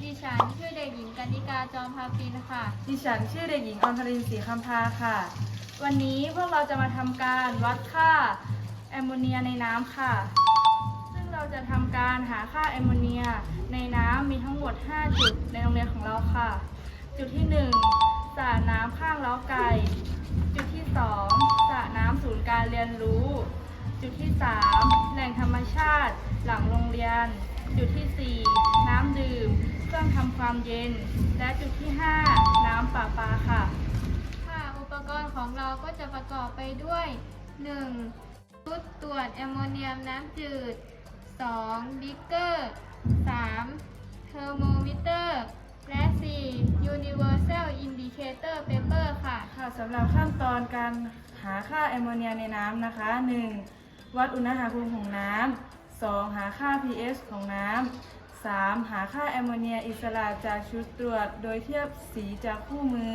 มีสินค่ะ ดิฉันชื่อเด็กหญิงกันนิกาจอมพาปินค่ะ ดิฉันชื่อเด็กหญิงออนทรินศรีคำพาค่ะ วันนี้พวกเราจะมาทำการวัดค่าแอมโมเนียในน้ำค่ะ ซึ่งเราจะทำการหาค่าแอมโมเนียในน้ำมีทั้งหมด 5 จุดในโรงเรียนของเราค่ะ จุดที่ 1 สระน้ำข้างเล้าไก่ จุดที่2สระน้ำศูนย์การเรียนรู้ จุดที่3แหล่งธรรมชาติ หลังโรงเรียน จุดทีสี่4น้ำดื่ม เครื่องทำความเย็น และจุดที่5น้ำประปาค่ะ ค่ะ อุปกรณ์ของเราก็จะประกอบไปด้วย 1. ชุดตรวจแอมโมเนียมน้ำจืด 2. บิ๊กเกอร์ 3. เทอร์โมมิเตอร์ และ 4. Universal Indicator สำหรับขั้นตอนการหาค่าแอมโมเนียในน้ำนะคะ 1. วัดอุณหภูมิของน้ำ 2. หาค่า pH ของน้ำ 3. หาค่าแอมโมเนียอิสระจากชุดตรวจ โดยเทียบสีจากคู่มือ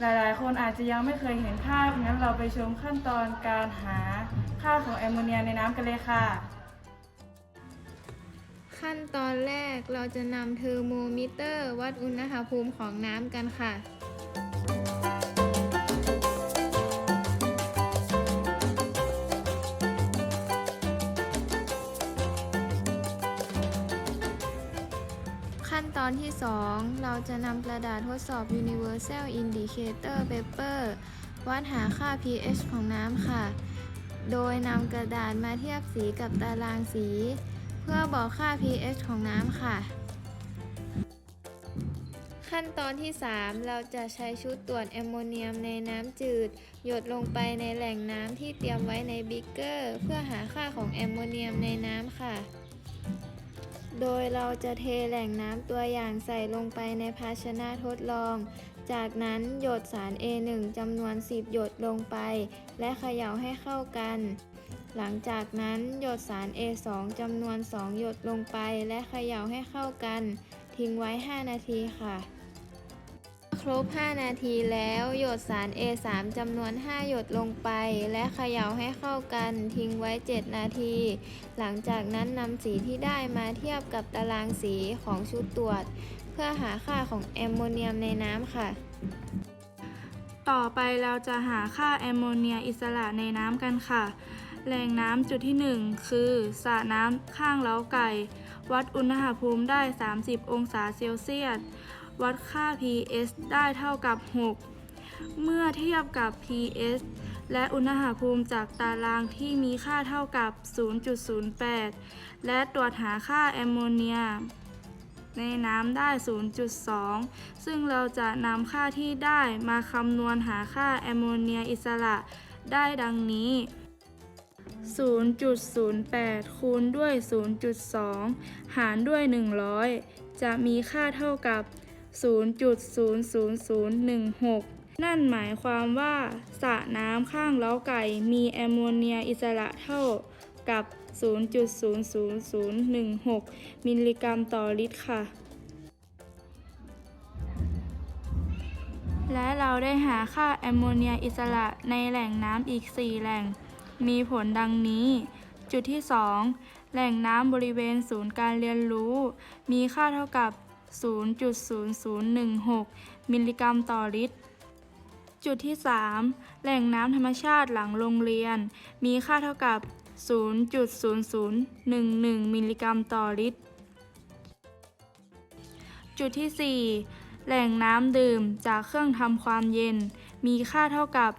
หลายๆ คนอาจจะยังไม่เคยเห็นภาพ งั้นเราไปชมขั้นตอนการหาค่าของแอมโมเนียในน้ำกันเลยค่ะ ขั้นตอนแรกเราจะนำเทอร์โมมิเตอร์ วัดอุณหภูมิของน้ำกันค่ะ อนที่ 2 เราจะนำกระดาษทดสอบ Universal Indicator Paper วัดหาค่า pH ของน้ำค่ะ โดยนำกระดาษมาเทียบสีกับตารางสี เพื่อบอกค่า pH ของน้ำค่ะ ขั้นตอนที่ 3 เราจะใช้ชุดตรวจแอมโมเนียมในน้ำจืด หยดลงไปในแหล่งน้ำที่เตรียมไว้ในบิ๊กเกอร์ เพื่อหาค่าของแอมโมเนียมในน้ำค่ะ โดยเราจะเทแหล่งน้ำตัวอย่างใส่ลงไปในภาชนะทดลอง จากนั้นหยดสาร A1 จำนวน 10 หยดลงไป และเขย่าให้เข้ากัน หลังจากนั้นหยดสาร A2 จำนวน 2 หยดลงไป และเขย่าให้เข้ากัน ทิ้งไว้ 5 นาทีค่ะ ครบ 5 นาทีแล้ว หยดสาร A3 จำนวน 5 หยดลงไป และเขย่าให้เข้ากันทิ้งไว้ 7 นาที หลังจากนั้นนำสีที่ได้มาเทียบกับตารางสีของชุดตรวจ เพื่อหาค่าของแอมโมเนียมในน้ำค่ะ ต่อไปเราจะหาค่าแอมโมเนียอิสระในน้ำกันค่ะ แหล่งน้ำจุดที่ 1 คือสระน้ำข้างเล้าไก่ วัดอุณหภูมิได้ 30 องศาเซลเซียส วัดค่า pH ได้เท่ากับ 6 เมื่อเทียบกับ pH และอุณหภูมิจากตารางที่มีค่าเท่ากับ 0.08 และตรวจหาค่าแอมโมเนีย ในน้ำได้ 0.2 ซึ่งเราจะนำค่าที่ได้มาคำนวณหาค่าแอมโมเนียอิสระได้ดังนี้ 0.08 คูณด้วย 0.2 หารด้วย 100 จะมีค่าเท่ากับ 0.00016 นั่นหมายความว่าสระน้ำข้างเล้าไก่มีแอมโมเนียอิสระเท่ากับ 0.00016 มิลลิกรัมต่อลิตรค่ะ และเราได้หาค่าแอมโมเนียอิสระในแหล่งน้ำอีก 4 แหล่ง มีผลดังนี้ จุดที่ 2 แหล่งน้ำบริเวณศูนย์การเรียนรู้ มีค่าเท่ากับ 0.0016 มิลลิกรัมต่อลิตร จุดที่ 3 แหล่งน้ำธรรมชาติหลังโรงเรียน มีค่าเท่ากับ 0.0011 มิลลิกรัมต่อลิตร จุดที่ 4 แหล่งน้ำดื่มจากเครื่องทำความเย็น มีค่าเท่ากับ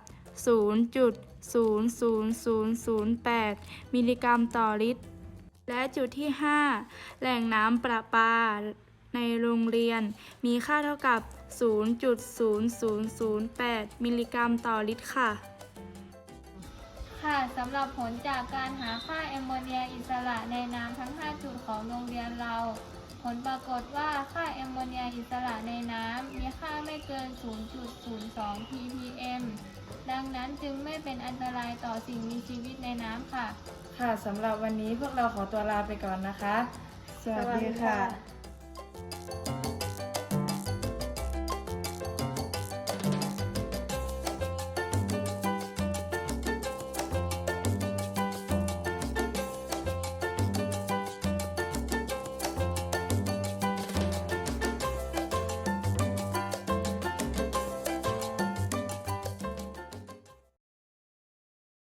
0.00008 มิลลิกรัมต่อลิตร และจุดที่ 5 แหล่งน้ำประปา ในโรงเรียน มีค่าเท่ากับ 0.0008 มิลลิกรัมต่อลิตรค่ะ ค่ะสำหรับผลจากการหาค่าแอมโมเนียอิสระในน้ำทั้ง 5 จุดของโรงเรียนเรา ผลปรากฏว่าค่าแอมโมเนียอิสระในน้ำมีค่าไม่เกิน 0.02 ppm ดังนั้นจึงไม่เป็นอันตรายต่อสิ่งมีชีวิตในน้ำค่ะ ค่ะสำหรับวันนี้พวกเราขอตัวลาไปก่อนนะคะ สวัสดีค่ะ Thank you.